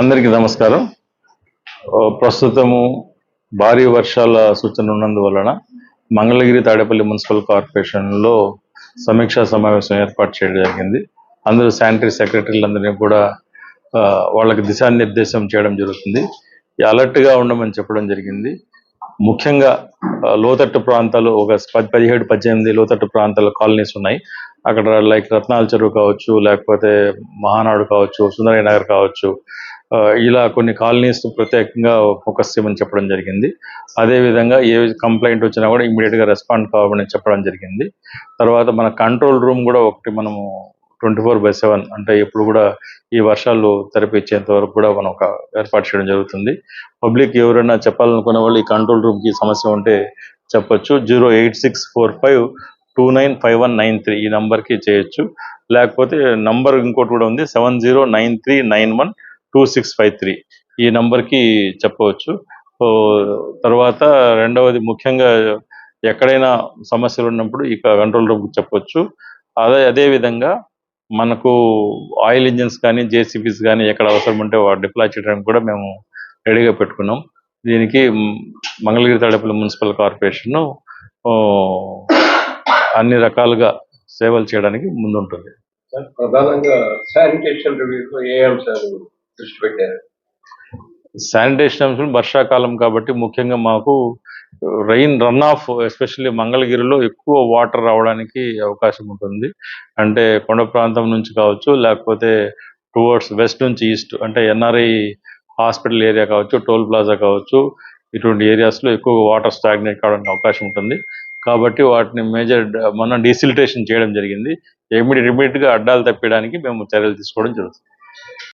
అందరికీ నమస్కారం. ప్రస్తుతము భారీ వర్షాల సూచన ఉన్నందువలన మంగళగిరి తాడేపల్లి మున్సిపల్ కార్పొరేషన్లో సమీక్షా సమావేశం ఏర్పాటు చేయడం జరిగింది. అందరూ శానిటరీ సెక్రటరీలందరినీ కూడా వాళ్ళకి దిశానిర్దేశం చేయడం జరుగుతుంది. అలర్ట్గా ఉండమని చెప్పడం జరిగింది. ముఖ్యంగా లోతట్టు ప్రాంతాలు ఒక పది పదిహేడు పద్దెనిమిది లోతట్టు ప్రాంతాల కాలనీస్ ఉన్నాయి. అక్కడ లైక్ రత్నాల చెరువు కావచ్చు లేకపోతే మహానాడు కావచ్చు సుందరయ్య నగర్ కావచ్చు ఇలా కొన్ని కాలనీస్ ప్రత్యేకంగా ఫోకస్ చేయమని చెప్పడం జరిగింది. అదే విధంగా ఏ కంప్లైంట్ వచ్చినా కూడా ఇమీడియట్గా రెస్పాండ్ కావాలని చెప్పడం జరిగింది. తర్వాత మన కంట్రోల్ రూమ్ కూడా ఒకటి మనము ట్వంటీ ఫోర్ బై సెవెన్ అంటే ఎప్పుడు కూడా ఈ వర్షాలు తెరపించేంత వరకు కూడా మనం ఒక ఏర్పాటు చేయడం జరుగుతుంది. పబ్లిక్ ఎవరైనా చెప్పాలనుకునే వాళ్ళు ఈ కంట్రోల్ రూమ్కి సమస్య ఉంటే చెప్పొచ్చు. Zero eight six four five two nine five one nine three ఈ నంబర్కి చేయొచ్చు. లేకపోతే నంబర్ ఇంకోటి కూడా ఉంది seven zero nine three nine one two six five three. ఈ నంబర్కి చెప్పవచ్చు. తర్వాత రెండవది ముఖ్యంగా ఎక్కడైనా సమస్యలు ఉన్నప్పుడు ఈ కంట్రోల్ రూమ్కి చెప్పొచ్చు. అదే అదే విధంగా మనకు ఆయిల్ ఇంజిన్స్ కానీ జేసీబీస్ కానీ ఎక్కడ అవసరం ఉంటే వాటి డిప్లాయ్ చేయడానికి కూడా మేము రెడీగా పెట్టుకున్నాం. దీనికి మంగళగిరి తడపల్లి మున్సిపల్ కార్పొరేషన్ అన్ని రకాలుగా సేవలు చేయడానికి ముందుంటుంది. ప్రధానంగా శానిటేషన్ రివ్యూలో ఏ అంశాలు దృష్టి పెట్టారు? శానిటేషన్ అంశం వర్షాకాలం కాబట్టి ముఖ్యంగా మాకు రైన్ రన్ ఆఫ్ ఎస్పెషల్లీ మంగళగిరిలో ఎక్కువ వాటర్ రావడానికి అవకాశం ఉంటుంది. అంటే కొండ ప్రాంతం నుంచి కావచ్చు లేకపోతే టువర్డ్స్ వెస్ట్ నుంచి ఈస్ట్ అంటే ఎన్ఆర్ఐ హాస్పిటల్ ఏరియా కావచ్చు టోల్ ప్లాజా కావచ్చు ఇటువంటి ఏరియాస్లో ఎక్కువ వాటర్ స్టాగ్నేట్ కావడానికి అవకాశం ఉంటుంది. కాబట్టి వాటిని మేజర్ మనం డిసిలిటేషన్ చేయడం జరిగింది. ఇమీడియట్ ఇమీడియట్గా అడ్డాలు తప్పడానికి మేము చర్యలు తీసుకోవడం జరుగుతుంది.